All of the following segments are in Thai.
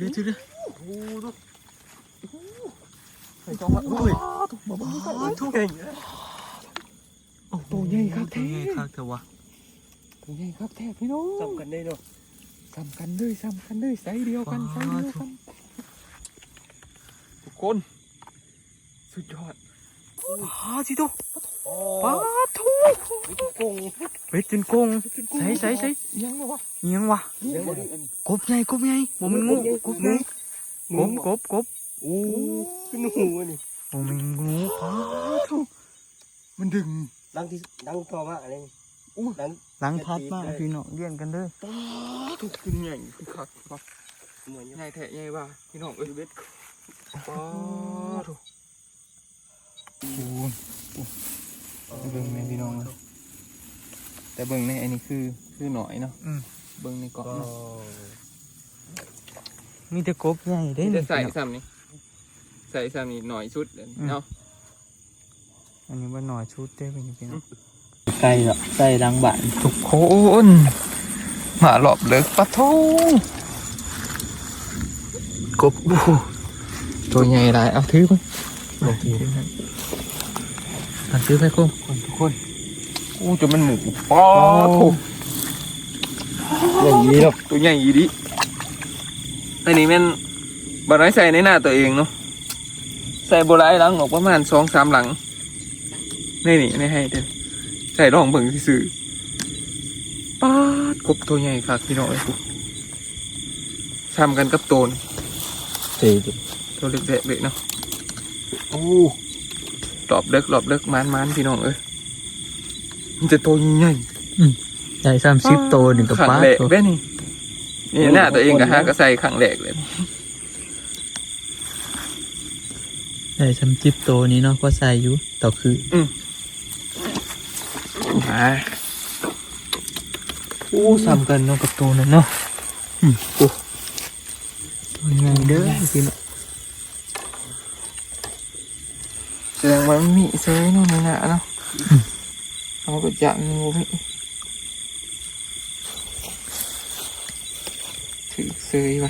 เดี๋ยวเดี๋ยวเดี๋ยวโอ้โหดูใส่จอมาโอ้โอ้ยยมาบ้านทุกเก่งเลยโอ้โหตัวใหญ่ครับตัวใหญ่แท้ครับเถอะวะตัวใหญ่ครับแทบพี่น้องจำกันได้เนาะสำคัญเลยสำคัญเลยไซส์เดียวกันไซส์เดียวกันทุกคน สุดยอดอ้าจิโตป้าทุ กวิธีโกงเบ็ดจนโกงใส่ใส่ใส่ยังไงวะเอียงวะยังบ่ได้อันกบใหญ่กบใหญ่บ่มันงูกบใหญ่กบกบกบโอ้ขึ้นหูอันนี่โอ้มันงูป้าทุมันดึงดังที่ดังต่อมาอะไรนี่อู้ดังหลังพัดมาพี่น้องเลี้ยงกันเด้อป้าทุกขึ้นใหญ่ขึ้นคักปะเหมือนใหญ่แท้ใหญ่ว่าพี่น้องเอ้ยเบ็ดป้าทุกโอ้ เบิ่งแม่พี่น้องเลยแต่เบิ่งในอันนี้คือคือหน่อยเนาะอืมเบิ่งในเกาะก็เนาะมีแต่กบใหญ่เด้จะใส่พี่น้องซ้ำนี่ใส่ซ้ำนี่หน่อยชุดเดี๋ยวอืมเนาะอันนี้ว่าหน่อยชุดเด้เป็นพี่น้องไก่ละไก่ดังบ้านทุกคนหมาหลอบเลิกปะโทกบโอ้โหตัวใหญ่หลายเอาถือไปโอเค อันซื้อไปกุ้งคนทุกคนอู้จนมันหมูป้าถูกอย่างนี้เนาะตัวใหญ่อีดิอันนี้แมันบาร้ายใส่ในหน้าตัวเองเนาะใส่โบราณหลังออกประมาณสองสามหลังนี่นี่นี่ให้เด้อใส่รองเบิ่งซื่อๆป้าดกบตัวใหญ่ครับพี่น้องไอ้ยปุ๊ซ้ำกันกับโตนเจ๋งตัวเล็กๆเล็กเนาะโอ้ รอบเลิกรอบเลิกมันมันพี่น้องเอ้ยมันจะโตใหญ่ใหญ่สามสิบโตหนึ่งกับขังป้าแหลกตัวแม่นี่นี่หน้าตัวเองกับฮะก็ใส่ขังแหลกเลยใหญ่สามสิบโตนี้เนาะก็ใส่อยู่ต่อคือมาโอ้ซ้ำกันเนาะกับตัวนั้นเนาะตัวใหญ่เด้อพี่น้อง แสดงว่ามีเซยเนาะในหน้าเนาะเอาไปจับงูมีถือเซยไป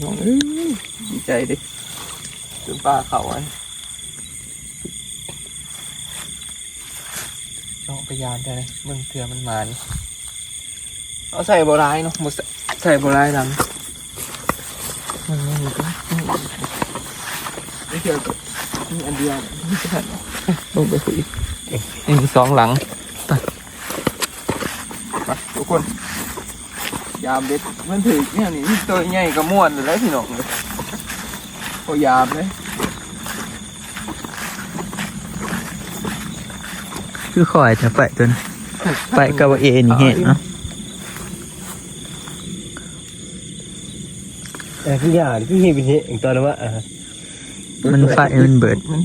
น้องเอ้ยดีใจดิจนป้าเขาอันน้องพยายามได้เลยมึงเถื่อมันมานี่เอาใส่โบราณเนาะหมดใส่โบราณหลังมันไม่มีก็ไม่เกี่ยวกับ อันเดียวนี่ขนาดลงไปคุยนี่มีสองหลังไปไปทุกคน ยามเด็ดมันถือเนี่ยนี่ตัวใหญ่กับม้วนเลยพี่น้องเลยพอยามเลยคือคอยจะไปตัวนี้ไปกับว่าเอนี่เห็นเนาะแต่พี่ยาพี่เฮเป็นเฮอย่างตอนนั้นว่าอ่า มันไฟมันเบิดมัน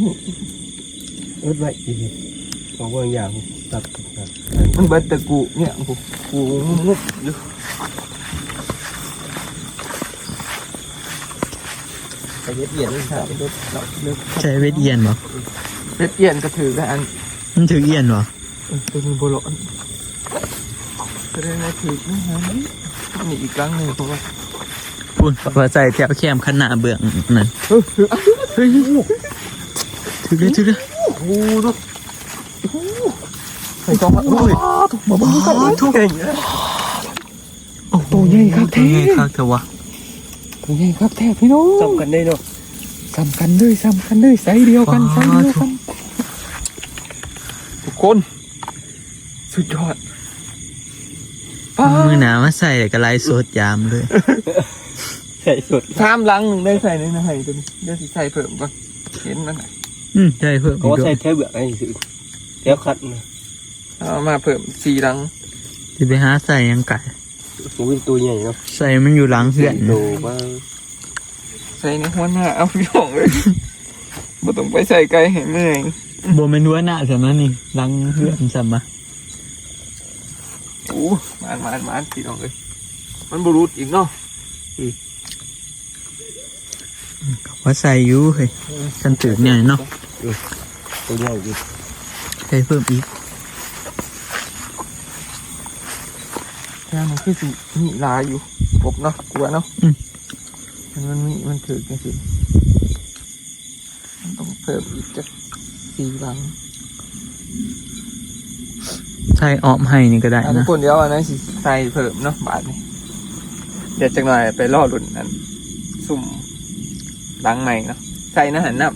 เอ็ดไว้อีของบางอย่างตัดตัดมันเบิดแต่กูเนี่ยกูกูงุบอยู่ไปเย็ดเย็ดเลยครับเบ็ดเราเลิกใช้เวทเอียนบ่เบ็ดเอียนก็ถือกันอันมันถือเอียนบ่เออตัวนี้โบโลอนก็ได้นะถือนะฮะนี่อีกครั้งหนึ่งเพราะว่าพูดว่าใส่แถวแคมขนาดเบื้องนั่น เฮ้ยถือเลยถือเลยโอ้ดูโอ้โหใส่จอมาโอ้ยมาบ้าทุกเก่งโอ้โหตัวใหญ่ครับแท้ตัวใหญ่ครับเถอะวะตัวใหญ่ครับแท้พี่น้องจำกันได้เนาะสำคัญเลยสำคัญเลยไซส์เดียวกันไซส์เดียวกันทุกคนสุดยอดมือหนามาใส่ก็ไล่สดยามเลย ใส่สุดสามลังหนึ่งได้ใส่ในนะให้ตัวนี้เดี๋ยวสิใส่เพิ่มก่อนเห็นมันไหนอืมใช่เพิ่มเขาอีกด้วใส่ยแท้เบื่อไอ้สื่อแท้คัดนะเอามาเพิ่มสี่ลังจะไปหาใส่ยังไก่โอ้ยตัวใหญ่เนาะใส่มันอยู่หลังเพื่อนโตมากใส่ในหัวหน้าเอาพี่น้องเลยบ่ต้องไปใส่ไกลให้เมื่อยโบเมนวัวหน้าใช่ไหมนี่หลังเพื่อนใช่ไหมโอ้มานมานมานพี่น้องเลยมันบรูดอีกเนาะ ว่าใส่อยู่เฮ้ยฉันตื่นเนี่ยเนาะตัวใหญ่ดิใส่เพิ่มอีกแค่มันคือสิมีลายอยู่กบเนาะกลัวเนาะมมันมันมีมันถือกันสิมันต้องเพิ่มอีกจักสี่หลังใช่ออมให้นี่ก็ได้อะทุกนะคนเดี๋ยวอันนั้นสิใส่เพิ่มเนาะบาทนี่เดี๋ยวจักหน่อยไปล่อหลุนอันสุ่ม หลังใหม่เนาะใส่นะหันนับ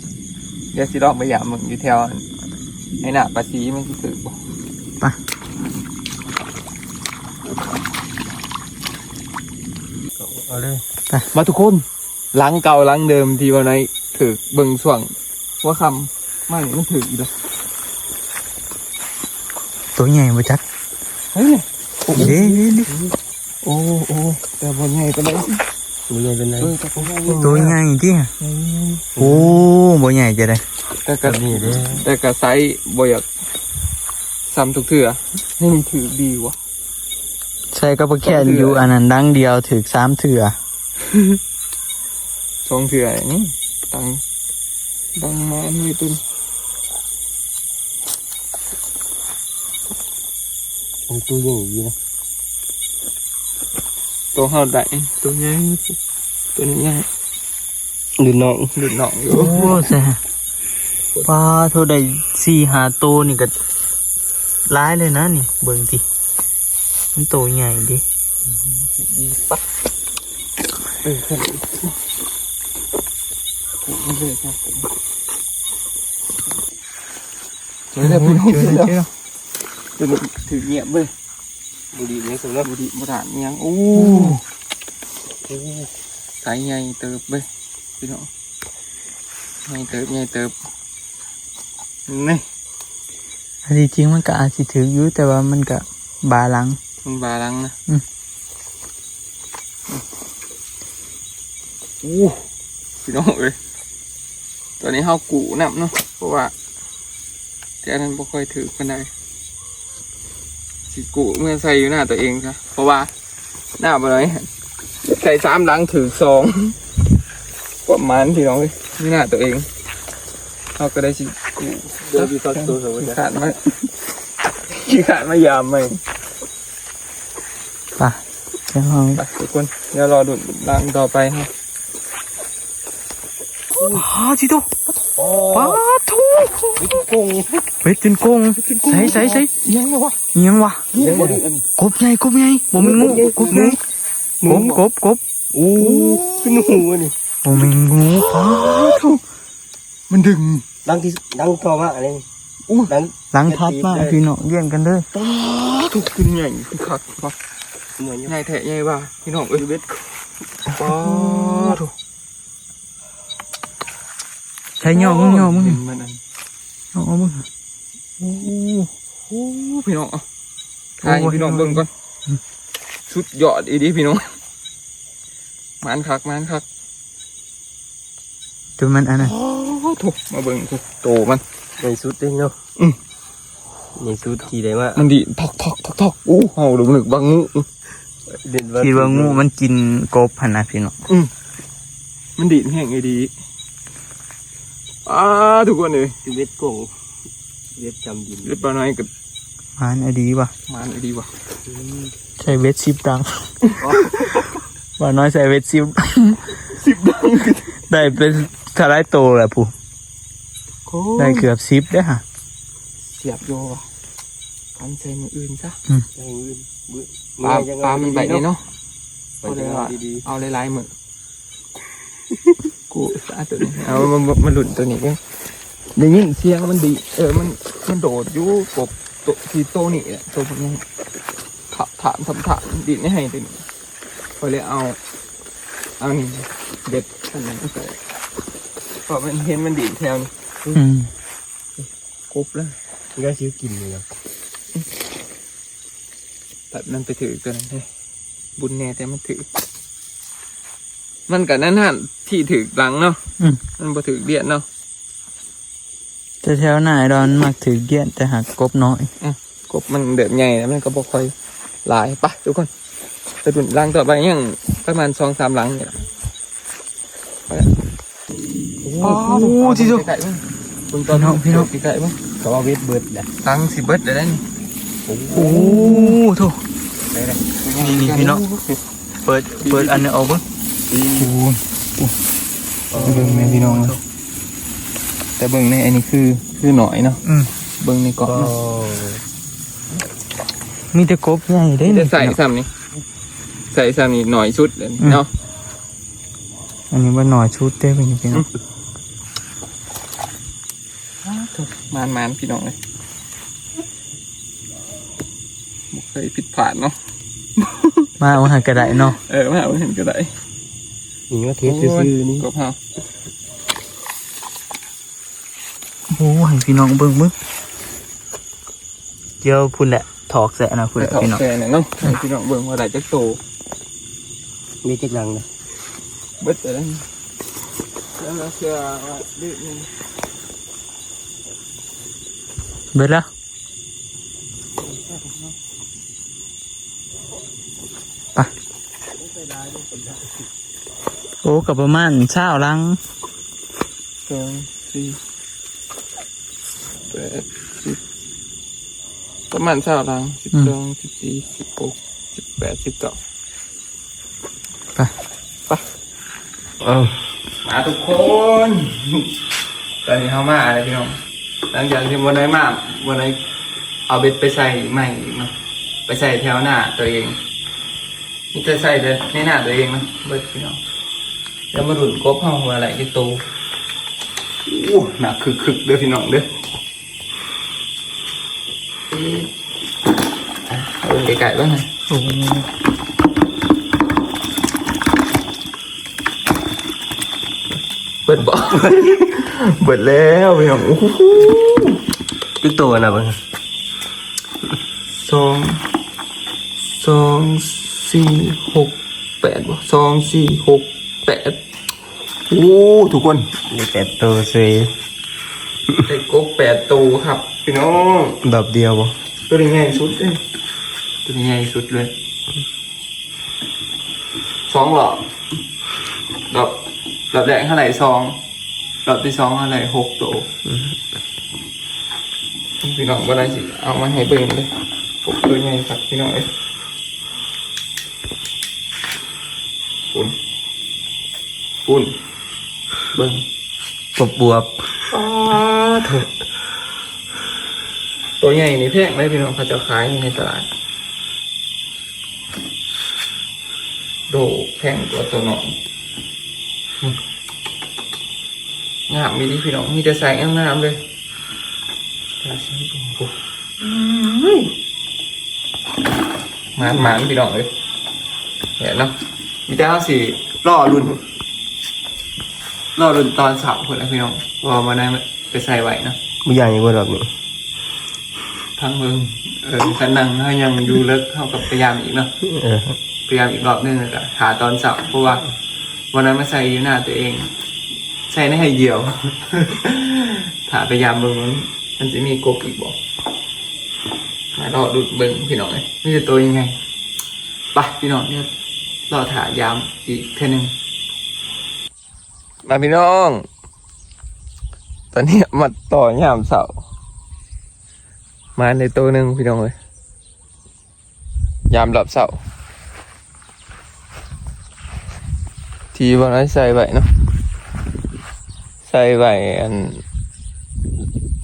เดี๋ยวสิลองไปหยามมึงอยู่แถวอันไอ้หน้าปลาซีมันสิถือบ่เอาเลยมาทุกคนหลังเก่าหลังเดิมที่วันไหนถือเบิ่งส่วงว่าคำไม่มันถืออีกแล้วตัวใหญ่บ่จักเฮ้ยเด้เด้เด้โอ้โอ้แต่บนใหญ่ไปเลยมีเงินเป็นไรเออแต่ผมว่าตัวใหญ่จริงอะโอ้บ่ใหญ่จะได้แต่กระนี่เด้แต่กระไซส์บ่อยากซ้ำทุกเถื่อให้มันถือดี วะใช่ก็บ่แค่นอยู่อันนั้นดังเดียวถึกสามเถื่อสองเถื่อนี่ตังตังมาไม่ตุนมีตู้เย็นอย่างนี้นะ ตัวเฮาได้ตัวใหญ่ตัวนี้ใหญ่ดูน้องหลุดหนองอยู่โอ้ใช่ปลาเท่าใดสี่หาโตวนี่ก็ร้ายเลยนะนี่ เบิ่งติมันโตใหญ่ดิดีปะเออขึ้นอีกไม่เลยครับเจอแล้วพี่น้องเจอเจอแล้วแล้วเจอแล้วถือเงียบเว้ย บุรีเนี่ยสำหรับบุรีบุฐานเนียงโอ้โอ้สายใหญ่เติบเว้ยพี่น้องใหญ่เติบใหญ่เติบนี่อันที่จริงมันก็อาจสิถืออยู่แต่ว่ามันก็บาหลังมันบาลังนะอืมโอ้พี่น้องเอ้ยตอนนี้เฮากูนับเนาะเพราะว่าแต่อันนั้นบ่ค่อยถือกันได้ สิกูเมื่อใส่อยู่หน้าตัวเองซะเพราะว่าหน้าบ่ได้ใส่สามหลังถือสองประมาณพี่น้องเอ้ยนี่หน้าตัวเองเฮาก็ได้สิกูเดี๋ยวมีตอนตัวสมมติขี้ขาดมาขี้ขาดมายามไหมป่ะเดี๋ยวเอาไปทุกคนเดี๋ยวรอดูรังต่อไปครับปลาจิโตปลาทู กุ้งเบ็ดจนโกงใส่ใส่ใส่ยังเลยวะอิหยังวะยังบ่ได้อันนี้กบใหญ่กบใหญ่บ่แม่นงูกบใหญ่กบกบกบโอ้ขึ้นหูอันนี่บ่แม่นงูปลาทูมันดึงดังที่ดังต่อมาอะไรอู้ดังหลังทับมาพี่น้องเลี้ยงกันเลยป้าถูกขึ้นใหญ่ขึ้นคักปะเหมือนใหญ่แท้ใหญ่ว่าพี่น้องเอ้ยเบ็ดป้าถูกใช้ย่อมึงย่อมึงมันอัน ย่อมึงโอ้โหพี่น้องเอะทายพี่น้องเบิ่งก่อนสุดยอดอีดีพี่น้องมันคักมันคักจนมันอันนั้นโอ้ถูกมาเบิ่งถูกโตมันในสุดเองเนาะอืมในสุดที่ได้มามันดีทอกทอกทอกทอกอู้เห่าหรือหนึกบางงูเด่นคิดว่างูมันกินกบหั่นนะพี่น้องมันดีดแห้งไอ้ดี อ้าทุกคนเลยชีวิตกุ้งเว็บจำดินเล็บปลาน้อยกับมันอดีว่ะมันไอ้ดีว่ะใส่เวทซิปดังว่าน้อยใส่เวทซิปสิบดังได้เป็นทลายโตแหละผู้โอ้ได้เกือบซิปได้อฮะเสียบโยว่ะพันใส่มืออื่นซะให้เงินเบื่อปลาปลามันใบนี้เนาะไปจังหวะดีเอาหลายๆมือ กูสาตัวนี้เอามันมันมันหลุดตัวนี้กันได้ยินเสียงมันดีเออมันมันโดดอยู่กบตัวที่โตนี่แหละตัวพวกนี้ถามถามถามถามดีดไม่ให้ตัวนี้พอเลยเอาเอานี่เด็ดอันนั้นใส่พอมันเห็นมันดีดแถวนี่อืมกรุบแล้วๆก็ซื้อกินเลยนะตัดมันไปถือกันให้บุญแน่แต่มันถือ มันกับนั่นนั่นที่ถือหลังเนาะอืม มันบ่ถือเดียนเนาะ แต่แถวหน้าไอ้ดอนมักถือเกี้ยนแต่หักกบน้อย กบมันเดือดใหญ่แล้วมันก็บ่ค่อยหลายปะทุกคนไปดุนหลังต่อไปยังประมาณสองสามหลังเนี่ยไปละโอ้ที่สุด ไก่มั้งคุณตอนพี่น้องพี่น้อง ไก่มั้งก็ว่าเว็บเบิดแหละตังสิเบิดได้แล้วนี่โอ้โถไปเลยนี่นี่พี่น้อง เปิดเปิดอันนี้ออกเบิ่ง โอ้เบิ่งแม่พี่น้องนะแต่เบิ่งในอันนี้คือคือหน่อยเนาะอืมเบิ่งในเกาะก็เนาะมีแต่กบใหญ่ได้จะใส่ซ้ำนี่ใส่ซ้ำนี่หน่อยชุดเลยเนาะอันนี้ว่าหน่อยชุดเต้เป็นยังไงมานมานพี่น้องเลยบ่เคยผิดพลาดเนาะมาเอาหากระไดเนาะเออมาเอาเห็นก็ได้ นี่ว่าเทสซื่อๆนี่ก็พอโอ้ให้พี่น้องเบิ่งมึงเดี๋ยวพุ่นแหละถอกแสะนะพุ่นไปแหละถอดพี่น้องแซ่เนี่ยเนาะให้พี่น้องเบิ่งว่าได้จักโตนี่จักดังนะเบิดแต่ละนี่แล้วเราเชื่อว่าดื้อนึงเบิดแล้วไป โอ้กับประมาณเช้าลังสองสี่แปดสิบประมาณเท่ารังสิบสองสิบสี่สิบหกสิบแปดสิบเก้าไปเอ้ามาทุกคนตอนนี้เข้ามาอะไรพี่น้องหลังจากที่วันไหนมาวันไหนเอาเบ็ดไปใส่ใหม่อีกเนาะไปใส่แถวหน้าตัวเองนี่จะใส่แต่ในหน้าตัวเองนะเบิดพี่น้อง แล้วมาดุนกบห้องว่าอะไรที่โตอู้หนักคึกคึกๆเด้อพี่น้องเด้อเอาไก่ๆบ้างนะโอ้เบิดบ่เบิดแล้วพี่น้องโอ้โหจักตัวนะเบิ่งสองสองสี่หกแปดบ่สองสี่หก แปดโอ้ทุกคนนี่แปดตัวเซยได้กบแปดตัวครับ พี่น้องดอกเดียวบ่ตัวนี้ใหญ่สุดเลยตัวนี้ใหญ่สุดเลยสองหลอดรอบรอบแรกเท่าไหร่สองรอบที่สองเท่าไหร่หกตัวพี่น้องว่าไรสิ เอามาให้เบิ่งเลยกบตัวใหญ่ครับพี่น้องเอ้ยปุ่น ปุ่นเบิ่งบวบบวบอ้าเถอะตัวใหญ่นี่แพงไหมพี่น้องเขาจะขายในตลาด โดแพงกว่าตัวน้องอืมงามมีดีพี่น้องมีแต่ใส่งามๆเลยราชินีโอ้โหอื้อหมานหมานพี่น้องเลยเห็นเนาะมีแต่เอาสีล่อรุ่น ล่อรุ่นตอนเสาร์คนละพี่น้องว่ามาได้ไปใส่ไว้เนาะบ่ใหญ่กว่าดอกนี่ทั้งเมืองเออกันนังถ้ายังดูเลิกเท่ากับพยายามอีกเนาะเออพยายามอีกรอบนึงอะหาตอนเสาร์เพราะว่า วันนั้นมาใส่อยู่หน้าตัวเอง ใส่ในให้เดียวถาพยายามเบิ่งมันมันจะมีกบอีกบอกมารอดูเบิ่งพี่น้องเลยนี่จะตัวยังไงไปพี่น้องเนี่ยรอถายามอีกเท่านึง มาพี่น้อง ตอนนี้มาต่อยามเสามาในตัวหนึ่งพี่น้องเลยยามหลับเสาทีวันนั้ใส่ไว้เนาะใส่ไว้อัน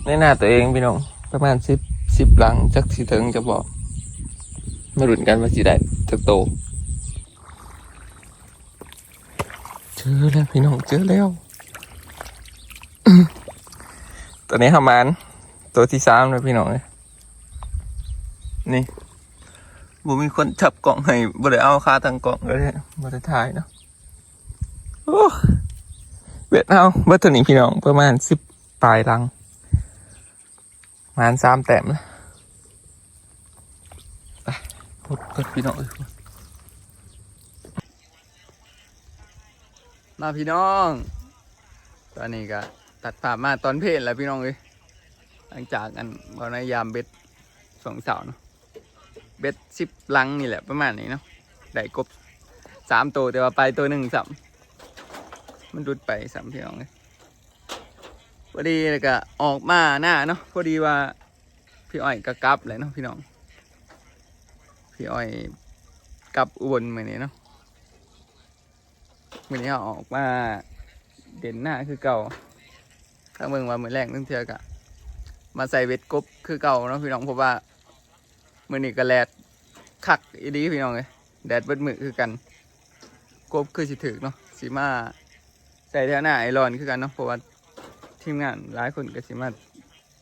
ในหน้าตัวเองพี่น้องประมาณสิบสิบหลังจักสิถึงจะบอกมาหลุนกันว่าสิได้จักโต เจอแล้วพี่น้องเจอแล้วตัวนี้หามานตัวที่สามเลยพี่น้องเลยนี่บ่มีคนจับกล่องให้บ่ได้เอาค่าทางกล่องเลยบ่ได้ถ่ายเนาะโอ้เบ็ดเอาเบ็ดตัวนี้พี่น้องประมาณสิบปลายลังประมาณสามแต้มนะไปพดกดพี่น้องเอ้ย มาพี่น้อง ตอนนี้ก็ตัดภาพมาตอนเพลนแล้วพี่น้องเอ้ยหลังจากกันบอในยามเบ็ดสองเสาเนาะเบ็ดสิบลังนี่แหละประมาณนี้เนาะได้กบสามตัวแต่ว่าไปตัวหนึ่งสัมมันดุดไปสัมพี่น้องเลยพอดีแล้วก็ออกมาหน้าเนาะพอดีว่าพี่อ้อยก็กลับเลยเนาะพี่น้อง พี่อ้อยกลับอุบลมือนี้เนาะ มื้อนี้ออกมาเด่นหน้าคือเก่า ถ้าเมืองว่ามือแรกนึงเทื่อกะมาใส่เวทกบคือเก่าเนาะพี่น้องเพราะว่ามือนี้ก็แลดคักอีดีพี่น้องเลยแดดเบิดมือคือกัน กบคือสิถึกเนาะสิมาใส่แถวหน้าไอรอนคือกันเนาะเพราะว่าทีมงานหลายคนก็สิมา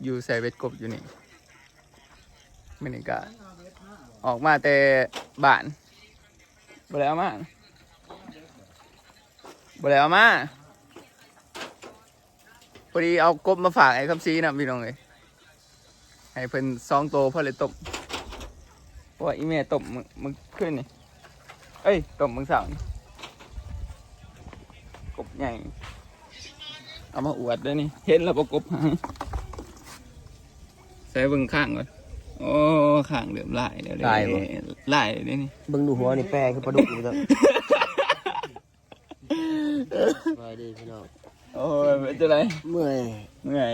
อยู่ใส่เวทกบอยู่นี่มือนี้ก็ออกมาแต่บ้านบ่ได้เอามา บ่ได้เอามาพอดีเอากบมาฝากไอ้คำซีนะพี่น้องเลยให้เพิ่นซองโตเพื่อเลยตบเพราะว่าอีเมตบมึงมึงขึ้นนี่เอ้ยตบมึงสาวนี่กบใหญ่ เอามาอวดด้วยนี่ เห็นแล้วประกบหางใส่เบิ่งข้างก่อนโอ้ข้างเดือมลายแล้วเด้ลายบ่ ลายเด้นี่ เบิ่งดูหัวนี่แปรคือปลาดุกอยู่เด้อไปดีพี่น้อง โอ้ยเป็นจะไรเมื่อยเมื่อย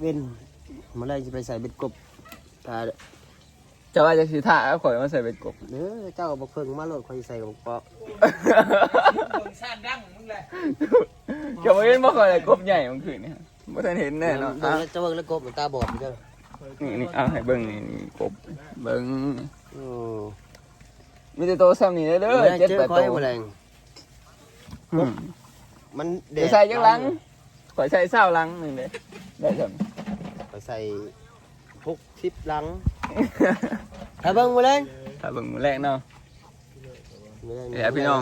เว้นเมื่อไรจะไปใส่เบ็ดกบตาจะว่าจะสีท่าเอาข่อยมาใส่เป็นกบเด้อเจ้าก็บอกเพิ่งมาโลดคอยใส่กับปอกจะมาเห็นบ่ข่อยเลยกบใหญ่มันคือนี่ฮะบ่ทันเห็นแน่เนาะเบิ่อะงแล้วเจะเบิ่งแล้วกบมันตาบอดอยู่เด้อนี่นี่เอาให้เบิ่งนี่นี่กบเบิ่งโอ้มีแต่โตซ้ำนี่เด้อเด้เจ็ดเจอแปดคอโตยแมลง อืมมันแดเดี๋ยวดใส่จักหลังข่อยใส่เศร้าหลังหนึงเด้ได้ซ้ำไปใส่หกสิบหลังถ้าเบิ่งแมลงถ้าเบิ่งมื้อแรกเนาะแมลงเดี๋ยวพี่น้อง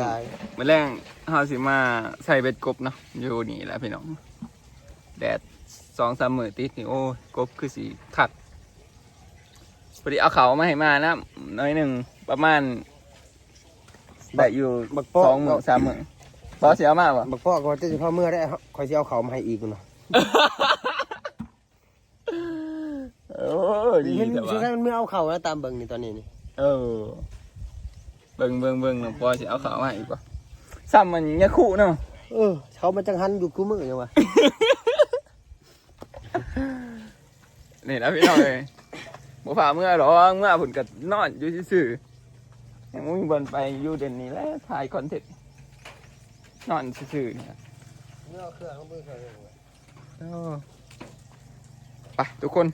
มื้อแรกเฮาสิมาใส่เบ็ดกบเนาะอยู่นี่แหละพี่น้องแดด2-3มื้อติดนี่โอ้ยกบคือสิคักพอดีเอาเขามาให้มานะน้อยหนึงประมาณได้อยู่บักปอสองหมื่นสามหมื่น บอสเสียมากปะบักปอกก็จะสิพอเมื่อได้คอยสิเอาเขามาให้อีกเนาะโอ้ดีเห็นแต่สุดท้าว่ายมันเมื่อเอาเขาแล้วตามเบิ่งนี่ตอนนี้นี่เออ เบิ่งเบิ่งเบิ่งหลวงพ่อสิเอาเขามาอีกปะซ้ำมันยาคู่เนาะ เออเขามันจังหันอยู่คู่มือยังวะนี่นะพี่น้องเลยบ่ฝ่าเมื่อหรอกเมื่อผลกันอนอยู่ซื่อๆยังบ่มีบอลไปอยู่เด่นนี้แล้วถ่ายคอนเทนต์ นอนซื่อๆเนี่ยเมื่อเอาเครื่องเขามือเขาเออไปทุกคน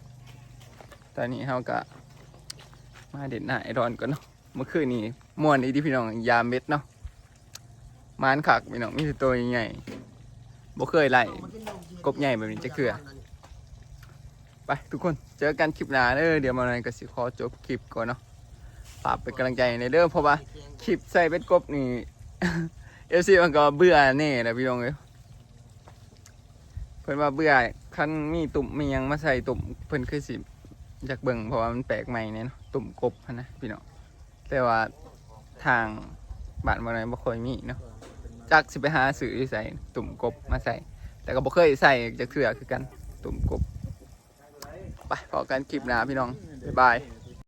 ตอนนี้เฮากะมาเด่นหน้าไอรอนก่อนเนาะ เมื่อคืนนี้ม่วนอีที่พี่น้องยาเม็ดเนาะมานขักพี่น้องมีแต่ตัวใหญ่บ่เคยไล่กบใหญ่แบบนี้จะเคือไปทุกคนเจอกันคลิปหน้าเด้อเดี๋ยวมาหน่อยก็สิขอจบคลิปก่อนเนาะฝากเป็นกำลังใจในเด้อเพราะว่าคลิปใส่เป็ดกบนี่ เอฟซีมันก็เบื่อแน่นะพี่น้องเอ้ยเพิ่นว่าเบื่อคันมีตุ่มมียังมาใส่ตุ่มเพิ่นคือสิอยากเบิ่งเพราะว่ามันแปลกใหม่เนี่ยเนาะตุ่มกบหั้นนะพี่น้องแต่ว่าทางบ้านบ่ไหนบ่ค่อยมีเนาะจักสิไปหาซื้ออยู่ใส่ตุ่มกบมาใส่ แต่ก็บ่เคยใส่จักเทื่อคือกันตุ่มกบไปพอกันคลิปหน้าพี่น้องบ๊ายบาย